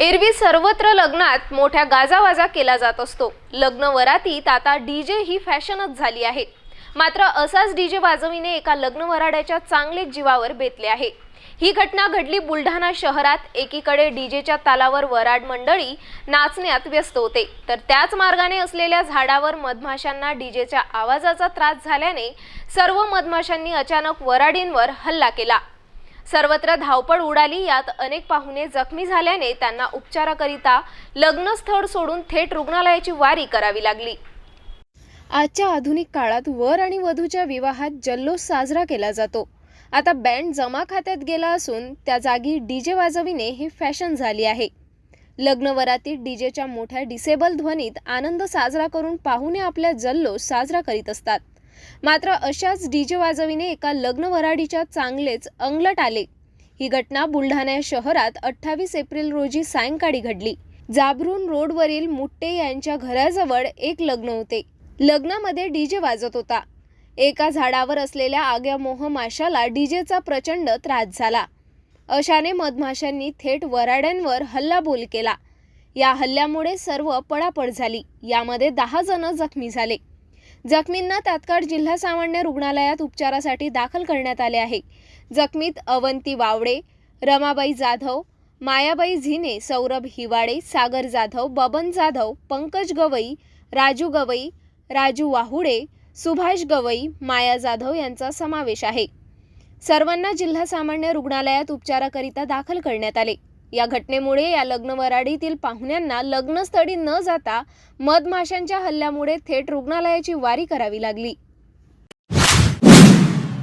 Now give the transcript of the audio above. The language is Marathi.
एरवी सर्वत्र लग्नात मोठ्या गाजावाजा केला जात असतो. लग्न वरातीत आता डीजे ही फॅशनच झाली आहे. मात्र असाच डीजे वाजविणे एका लग्न वराड्याच्या चांगलेच जीवावर बेतले आहे. ही घटना घडली बुलढाणा शहरात. एकीकडे डीजेच्या तालावर वराड मंडळी नाचण्यात व्यस्त होते. तर त्याच मार्गाने असलेल्या झाडावर मधमाशांना डीजेच्या आवाजाचा त्रास झाल्याने सर्व मधमाशांनी अचानक वराडींवर हल्ला केला. सर्वत्र धावपळ उडाली यात अनेक पाहुणे जखमी झाल्याने त्यांना उपचाराकरिता लग्नस्थळ सोडून थेट रुग्णालयाची वारी करावी लागली. आजच्या आधुनिक काळात वर आणि वधूच्या विवाहात जल्लोष साजरा केला जातो. आता बँड जमा खात्यात गेला असून त्या जागी डीजे वाजविणे ही फॅशन झाली आहे. लग्नवरातील डी डीजेच्या मोठ्या डिसेबल ध्वनीत आनंद साजरा करून पाहुणे आपल्या जल्लोष साजरा करीत असतात. मात्र अशाच डीजे वाजविणे एका लग्न वराडीच्या चांगलेच अंगलट आले. ही घटना बुलढाणा शहरात अठ्ठावीस एप्रिल रोजी सायंकाळी घडली. जाबरून रोडवरील मुट्टे यांच्या घराजवळ एक लग्न होते. लग्नामध्ये डीजे वाजत होता. एका झाडावर असलेल्या आग्या मोह माशाला डीजेचा प्रचंड त्रास झाला. अशाने मधमाशांनी थेट वराड्यांवर हल्लाबोल केला. या हल्ल्यामुळे सर्व पळापळ झाली. यामध्ये दहा जण जखमी झाले. जखमींना तात्काळ जिल्हा सामान्य रुग्णालयात उपचारासाठी दाखल करण्यात आले आहे. जखमीत अवंती वावडे रमाबाई जाधव मायाबाई झिने सौरभ हिवाडे सागर जाधव बबन जाधव पंकज गवई राजू गवई राजू वाहुडे सुभाष गवई माया जाधव यांचा समावेश आहे. सर्वांना जिल्हा सामान्य रुग्णालयात उपचाराकरिता दाखल करण्यात आले. या घटनेमुळे या लग्न वराडीतील पाहुण्यांना लग्नस्थळी न जाता मधमाशांच्या हल्ल्यामुळे थेट रुग्णालयाची वारी करावी लागली.